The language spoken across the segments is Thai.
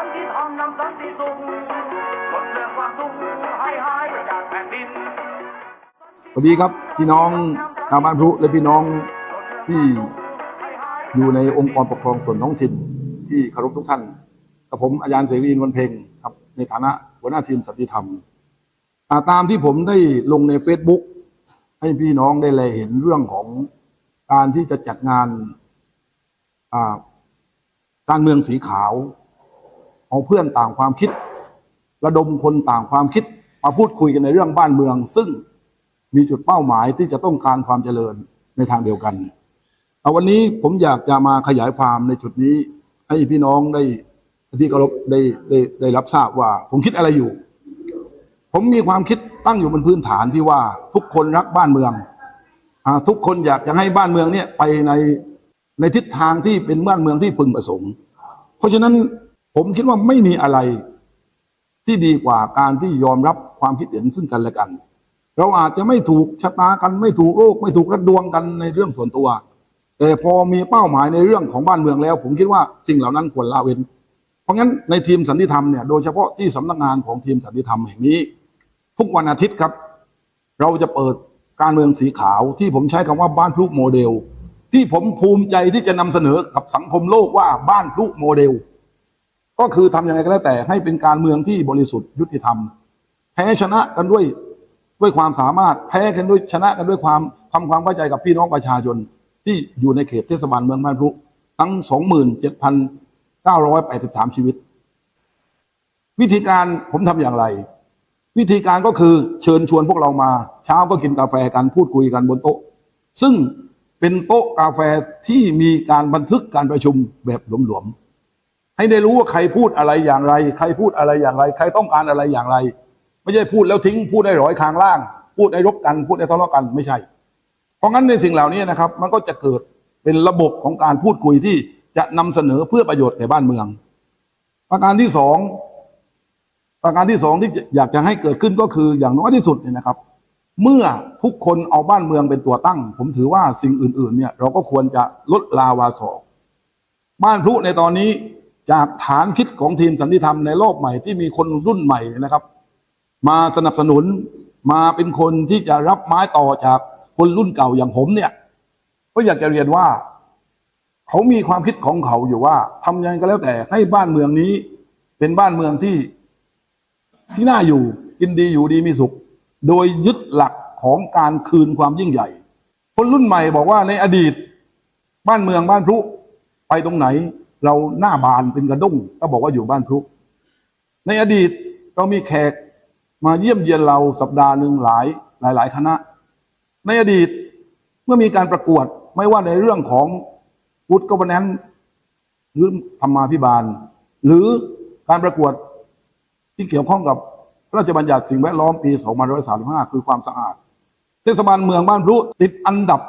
สันติธรรมนำสันติสุขหมดเรื่องความทุกข์ให้หายไปจากแผ่นดินสวัสดีครับพี่น้องชาวบ้านพุและพี่น้องที่อยู่ในองค์กรปกครองส่วนท้องถิ่นที่เคารพทุกท่านกับผมอาจารย์เสรีนวลเพ็งครับ ในฐานะหัวหน้าทีมสันติธรรมตามที่ผมได้ลงใน Facebook ให้พี่น้องได้เลยเห็นเรื่องของการที่จะจัดงานการเมืองสีขาว เอาเพื่อนต่างความคิด ระดมคนต่างความคิด มาพูดคุยกันในเรื่องบ้านเมือง ซึ่งมีจุดเป้าหมายที่จะต้องการความเจริญในทางเดียวกันเอาวันนี้ผมอยากจะมาขยายความในจุดนี้ ให้พี่น้องได้ที่เคารพได้ได้ได้รับทราบว่า ผมคิดอะไรอยู่ ผมมีความคิดตั้งอยู่บนพื้นฐานที่ว่าทุกคนรักบ้านเมืองอทุกคนอยากจะให้บ้านเมืองเนี่ยไปในในทิศทางที่เป็นบ้านเมืองที่พึงประสงค์ เพราะฉะนั้น ผมคิดว่าไม่มีอะไรที่ดีกว่าการที่ยอมรับความคิดเห็นซึ่งกันและกัน เราอาจจะไม่ถูกชะตากันไม่ถูกโรคไม่ถูกระดวงกันในเรื่องส่วนตัว แต่พอมีเป้าหมายในเรื่องของบ้านเมืองแล้ว ผมคิดว่าสิ่งเหล่านั้นควรละเว้น เพราะงั้นในทีมสันติธรรมเนี่ยโดยเฉพาะที่สำนักงานของทีมสันติธรรมแห่งนี้ ทุกวันอาทิตย์ครับ เราจะเปิดการเมืองสีขาวที่ผมใช้คำว่าบ้านพลุโมเดล ที่ผมภูมิใจที่จะนำเสนอกับสังคมโลกว่าบ้านพลุโมเดล ก็คือทำยังไงก็แล้วแต่ให้เป็นการเมืองที่บริสุทธิ์ยุติธรรมแพ้ชนะกันด้วยด้วยความสามารถแพ้กันด้วยชนะกันด้วยความทำความเข้าใจกับพี่น้องประชาชนที่อยู่ในเขตเทศบาลเมืองบ้านพลุทั้ง 27,983 ชีวิต วิธีการผมทำอย่างไร วิธีการก็คือเชิญชวนพวกเรามา เช้าก็กินกาแฟกันพูดคุยกันบนโต๊ะ ซึ่งเป็นโต๊ะกาแฟที่มีการบันทึกการประชุมแบบหลวมๆ ให้ได้รู้ว่าใครพูดอะไรอย่างไร ใครพูดอะไรอย่างไร ใครต้องการอะไรอย่างไร ไม่ใช่พูดแล้วทิ้ง พูดในร้อยคางล่าง พูดในรบกัน พูดในทะเลาะกันไม่ใช่ เพราะงั้นในสิ่งเหล่านี้นะครับ มันก็จะเกิดเป็นระบบของการพูดคุยที่จะนำเสนอเพื่อประโยชน์แก่บ้านเมือง ประการที่สองประการที่สองที่อยากจะให้เกิดขึ้นก็คืออย่างน้อยที่สุดเนี่ยนะครับ เมื่อทุกคนเอาบ้านเมืองเป็นตัวตั้ง ผมถือว่าสิ่งอื่น ๆ เนี่ย เราก็ควรจะลดลาวาสอบ้านพลุในตอนนี้ จากฐานคิดของทีมสันติธรรมในโลกใหม่ที่มีคนรุ่นใหม่เนี่ยนะครับ มาสนับสนุนมาเป็นคนที่จะรับไม้ต่อจากคนรุ่นเก่าอย่างผมเนี่ย ก็อยากจะเรียนว่า เขามีความคิดของเขาอยู่ว่าทำยังไงก็แล้วแต่ให้บ้านเมืองนี้ เป็นบ้านเมืองที่ที่น่าอยู่กินดีอยู่ดีมีสุข โดยยึดหลักของการคืนความยิ่งใหญ่ คนรุ่นใหม่บอกว่าในอดีต บ้านเมืองบ้านพลุไปตรงไหน เราหน้าบานเป็นกระด้งก็บอกว่าอยู่บ้านพลุในอดีตเรามีแขกมาเยี่ยมเยียนเราสัปดาห์หนึ่งหลายหลายหลายคณะ ในอดีตเมื่อมีการประกวดไม่ว่าในเรื่องของวุฒิกบแนนหรือธรรมาภิบาล หรือการประกวดที่เกี่ยวข้องกับพระราชบัญญัติสิ่งแวดล้อมปี 2535 คือความสะอาด เทศบาลเมืองบ้านพลุติดอันดับ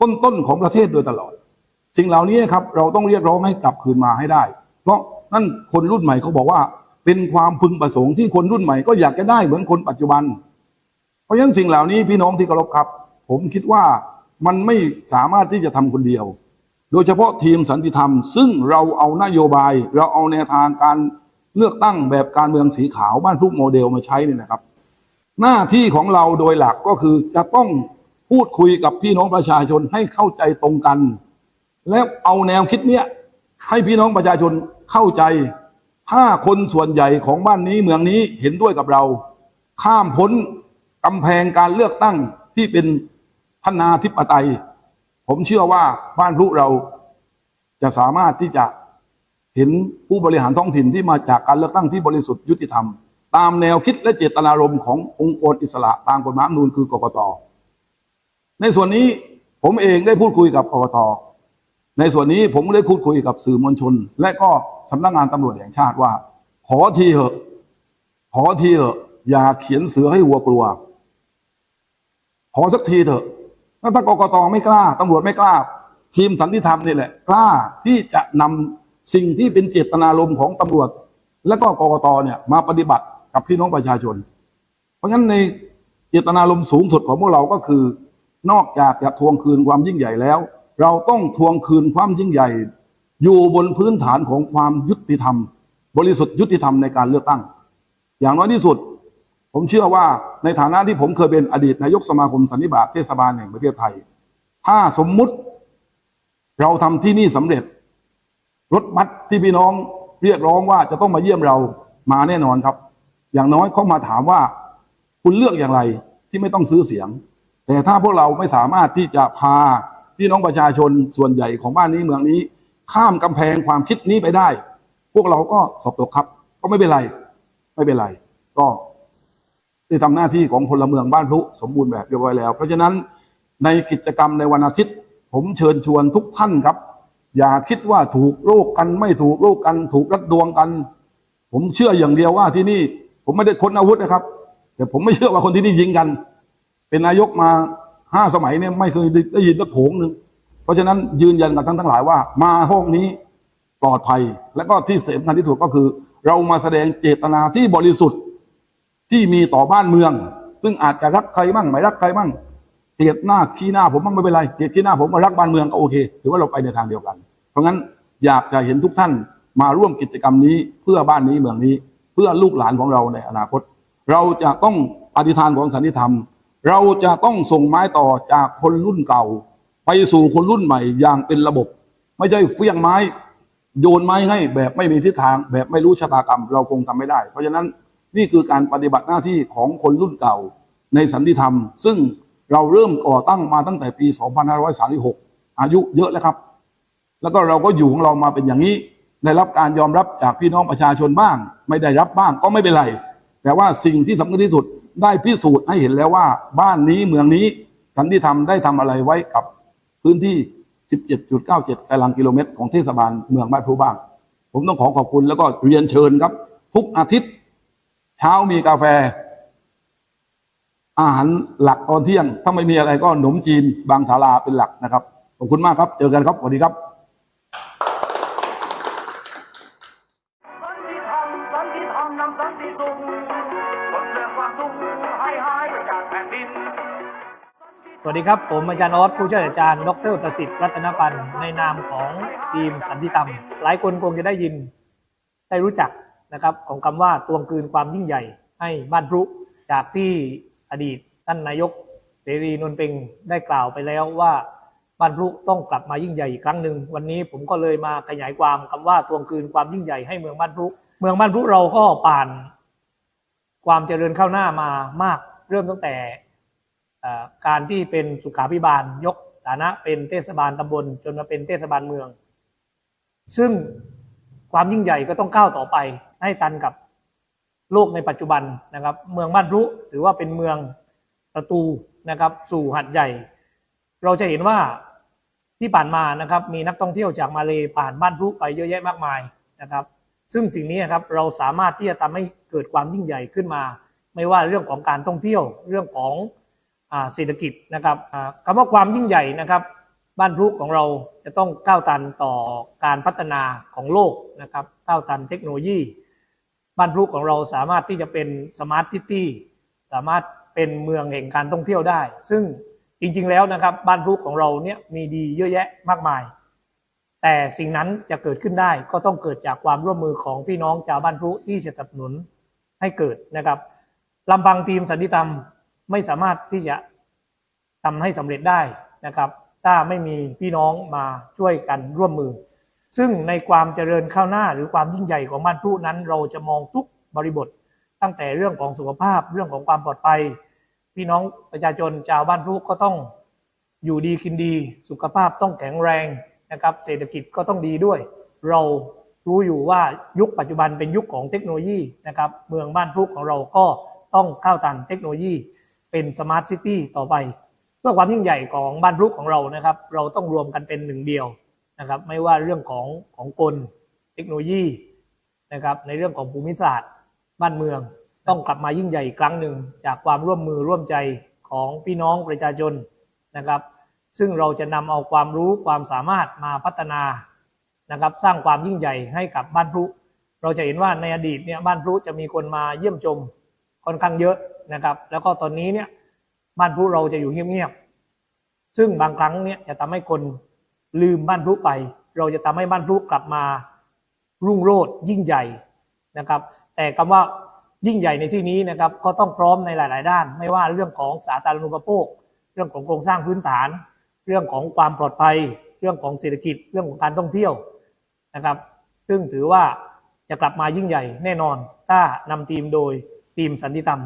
ต้นๆของประเทศโดยตลอด สิ่งเหล่านี้ครับเราต้องเรียกร้องให้กลับคืนมาให้ได้ เพราะนั่นคนรุ่นใหม่เขาบอกว่า เป็นความพึงประสงค์ที่คนรุ่นใหม่ก็อยากจะได้เหมือนคนปัจจุบัน เพราะฉะนั้นสิ่งเหล่านี้พี่น้องที่เคารพครับ ผมคิดว่ามันไม่สามารถที่จะทำคนเดียว โดยเฉพาะทีมสันติธรรม ซึ่งเราเอานโยบาย เราเอาแนวทางการเลือกตั้งแบบการเมืองสีขาวบ้านพลุโมเดลมาใช้นี่นะครับ หน้าที่ของเราโดยหลักก็คือจะต้องพูดคุยกับพี่น้องประชาชนให้เข้าใจตรงกัน แล้วเอาแนวคิดเนี้ยให้พี่น้องประชาชนเข้าใจ ถ้าคนส่วนใหญ่ของบ้านนี้เมืองนี้เห็นด้วยกับเรา ข้ามพ้นกำแพงการเลือกตั้งที่เป็นพนาธิปไตย ผมเชื่อว่าบ้านพลุเราจะสามารถที่จะเห็นผู้บริหารท้องถิ่นที่มาจากการเลือกตั้งที่บริสุทธิ์ยุติธรรม ตามแนวคิดและเจตนารมณ์ขององค์กรอิสระตามกฎหมายนูญคือกกตในส่วนนี้ผมเองได้พูดคุยกับกกต ในส่วนนี้ผมได้พูดคุยกับสื่อมวลชน และก็สำนักงานตำรวจแห่งชาติว่า ขอทีเหอะ ขอทีเหอะ อย่าเขียนเสือให้วัวกลัว ขอสักทีเถอะถ้ากกตไม่กล้าตำรวจไม่กล้า ทีมสันติธรรมนี่แหละ กล้าที่จะนำสิ่งที่เป็นเจตนารมณ์ของตำรวจ และก็กกตเนี่ยมาปฏิบัติกับพี่น้องประชาชน เพราะฉะนั้นในเจตนารมณ์สูงสุดของพวกเราก็คือนอกจากจะทวงคืนความยิ่งใหญ่แล้ว เราต้องทวงคืนความยิ่งใหญ่ อยู่บนพื้นฐานของความยุติธรรม บริสุทธิ์ยุติธรรมในการเลือกตั้ง อย่างน้อยที่สุด ผมเชื่อว่าในฐานะที่ผมเคยเป็นอดีตนายกสมาคมสันนิบาตเทศบาลแห่งประเทศไทย ถ้าสมมุติเราทำที่นี่สำเร็จ รถบัสที่พี่น้องเรียกร้องว่าจะต้องมาเยี่ยมเรามาแน่นอนครับ อย่างน้อยเขามาถามว่าคุณเลือกอย่างไรที่ไม่ต้องซื้อเสียง แต่ถ้าพวกเราไม่สามารถที่จะพา พี่น้องประชาชนส่วนใหญ่ของบ้านนี้เมืองนี้ ข้ามกำแพงความคิดนี้ไปได้ พวกเราก็สอบตกครับ ก็ไม่เป็นไร ไม่เป็นไร ก็ได้ทำหน้าที่ของพลเมืองบ้านพลุสมบูรณ์แบบเรียบร้อยแล้ว เพราะฉะนั้นในกิจกรรมในวันอาทิตย์ ผมเชิญชวนทุกท่านครับ อย่าคิดว่าถูกโรคกันไม่ถูกโรคกันถูกรัดดวงกัน ผมเชื่ออย่างเดียวว่าที่นี่ ผมไม่ได้ค้นอาวุธนะครับ แต่ผมไม่เชื่อว่าคนที่นี่ยิงกัน เป็นนายกมา ห้าสมัยเนี่ยไม่เคยได้ยินสักโผงหนึ่งเพราะฉะนั้นยืนยันกับทั้งทั้งหลายว่า มาห้องนี้ปลอดภัย และก็ที่สำคัญที่สุดก็คือ เรามาแสดงเจตนาที่บริสุทธิ์ที่มีต่อบ้านเมือง ซึ่งอาจจะรักใครบ้างไม่รักใครบ้างเกลียดหน้าขี้หน้าผมบ้างไม่เป็นไรเกลียดขี้หน้าผมมารักบ้านเมืองก็โอเคถือว่าเราไปในทางเดียวกัน เพราะงั้นอยากจะเห็นทุกท่านมาร่วมกิจกรรมนี้เพื่อบ้านนี้เมืองนี้ เพื่อลูกหลานของเราในอนาคต เราจะต้องอธิษฐานของสันติธรรม เราจะต้องส่งไม้ต่อจากคนรุ่นเก่า ไปสู่คนรุ่นใหม่อย่างเป็นระบบ ไม่ใช่เฟี้ยงไม้ โยนไม้ให้แบบไม่มีทิศทาง แบบไม่รู้ชะตากรรม เราคงทำไม่ได้ เพราะฉะนั้นนี่คือการปฏิบัติหน้าที่ของคนรุ่นเก่า ในสันติธรรม ซึ่งเราเริ่มก่อตั้งมาตั้งแต่ปี 2536 อายุเยอะแล้วครับ แล้วก็เราก็อยู่ของเรามาเป็นอย่างนี้ได้รับการยอมรับจากพี่น้องประชาชนบ้าง ไม่ได้รับบ้างก็ไม่เป็นไร แต่ว่าสิ่งที่สำคัญที่สุด ได้พิสูจน์ให้เห็นแล้วว่า บ้านนี้เมืองนี้สันติธรรมได้ทำอะไรไว้กับพื้นที่ 17.97ตารางกิโลเมตร ของเทศบาลเมืองบ้านพลูบ้าง ผมต้องขอขอบคุณแล้วก็เรียนเชิญครับ ทุกอาทิตย์ เช้ามีกาแฟ อาหารหลักตอนเที่ยง ถ้าไม่มีอะไรก็ขนมจีนบางสาลาเป็นหลักนะครับ ขอบคุณมากครับ เจอกันครับสวัสดีครับ สวัสดีครับ ผมอาจารย์ออสผู้ช่วยอาจารย์ดรประสิทธิ์รัตนปันธ์ในนามของทีมสันติธรรม หลายคนคงจะได้ยินได้รู้จักนะครับของคำว่าตวงคืนความยิ่งใหญ่ ให้บ้านพรุจากที่อดีตท่านนายกเสรีนนเปงได้กล่าวไปแล้วว่าบ้านพรุต้องกลับมายิ่งใหญ่อีกครั้งหนึ่งวันนี้ผมก็เลยมาขยายความคำว่าตวงคืนความยิ่งใหญ่ให้เมืองบ้านพรุเมืองบ้านพรุเราก็ผ่าน ความเจริญเข้าหน้ามามากเริ่มตั้งแต่ การที่เป็นสุขาพิบาลยกฐานะเป็นเทศบาลตำบล จนมาเป็นเทศบาลเมือง ซึ่งความยิ่งใหญ่ก็ต้องก้าวต่อไปให้ตันกับโลกในปัจจุบันนะครับ เมืองบ้านพรุถือว่าเป็นเมืองประตูนะครับ สู่หัดใหญ่ เราจะเห็นว่าที่ผ่านมานะครับ มีนักท่องเที่ยวจากมาเลผ่านบ้านพรุไปเยอะแยะมากมายนะครับ ซึ่งสิ่งนี้ครับเราสามารถที่จะทำให้เกิดความยิ่งใหญ่ขึ้นมา ไม่ว่าเรื่องของการท่องเที่ยวเรื่องของ เศรษฐกิจนะครับคำว่าความยิ่งใหญ่นะครับ บ้านพรุของเราจะต้องก้าวตันต่อการพัฒนาของโลกนะครับก้าวตันเทคโนโลยี บ้านพรุของเราสามารถที่จะเป็นสมาร์ทซิตี้สามารถเป็นเมืองแห่งการท่องเที่ยวได้ ซึ่งจริงๆแล้วนะครับ บ้านพรุของเราเนี่ยมีดีเยอะแยะมากมาย แต่สิ่งนั้นจะเกิดขึ้นได้ก็ต้องเกิดจากความร่วมมือของพี่น้องชาวบ้านพรุที่จะสนับสนุนให้เกิดนะครับลำพังทีมสันติธรรม ไม่สามารถที่จะทำให้สำเร็จได้นะครับ ถ้าไม่มีพี่น้องมาช่วยกันร่วมมือ ซึ่งในความเจริญข้าวหน้าหรือความยิ่งใหญ่ของบ้านพรุนั้น เราจะมองทุกบริบท ตั้งแต่เรื่องของสุขภาพเรื่องของความปลอดภัย พี่น้องประชาชนชาวบ้านพุก็ต้องอยู่ดีกินดี สุขภาพต้องแข็งแรงนะครับ เศรษฐกิจก็ต้องดีด้วย เรารู้อยู่ว่ายุคปัจจุบันเป็นยุคของเทคโนโลยีนะครับ เมืองบ้านพรุของเราก็ต้องก้าตันเทคโนโลยี เป็นสมาร์ทซิตี้ต่อไป เพื่อความยิ่งใหญ่ของบ้านพรุของเรานะครับ เราต้องรวมกันเป็นหนึ่งเดียวนะครับ ไม่ว่าเรื่องของของกลเทคโนโลยีนะครับ ในเรื่องของภูมิศาสตร์ บ้านเมือง ต้องกลับมายิ่งใหญ่อีกครั้งหนึ่งจากความร่วมมือร่วมใจของพี่น้องประชาชนนะครับ ซึ่งเราจะนำเอาความรู้ความสามารถมาพัฒนานะครับ สร้างความยิ่งใหญ่ให้กับบ้านพรุเราจะเห็นว่าในอดีตเนี่ยบ้านพรุจะมีคนมาเยี่ยมชมค่อนข้างเยอะ นะครับ แล้วก็ตอนนี้เนี่ยบ้านพุเราจะอยู่เงียบๆซึ่งบางครั้งเนี่ยจะทำให้คนลืมบ้านพุไป เราจะทำให้บ้านพุกลับมารุ่งโรจน์ยิ่งใหญ่นะครับ แต่คำว่ายิ่งใหญ่ในที่นี้นะครับก็ต้องพร้อมในหลาย ๆ ด้าน ไม่ว่าเรื่องของสาธารณูปโภค เรื่องของโครงสร้างพื้นฐาน เรื่องของความปลอดภัย เรื่องของเศรษฐกิจ เรื่องของการท่องเที่ยวนะครับ ซึ่งถือว่าจะกลับมายิ่งใหญ่แน่นอน ถ้านำทีมโดยทีมสันติธรรม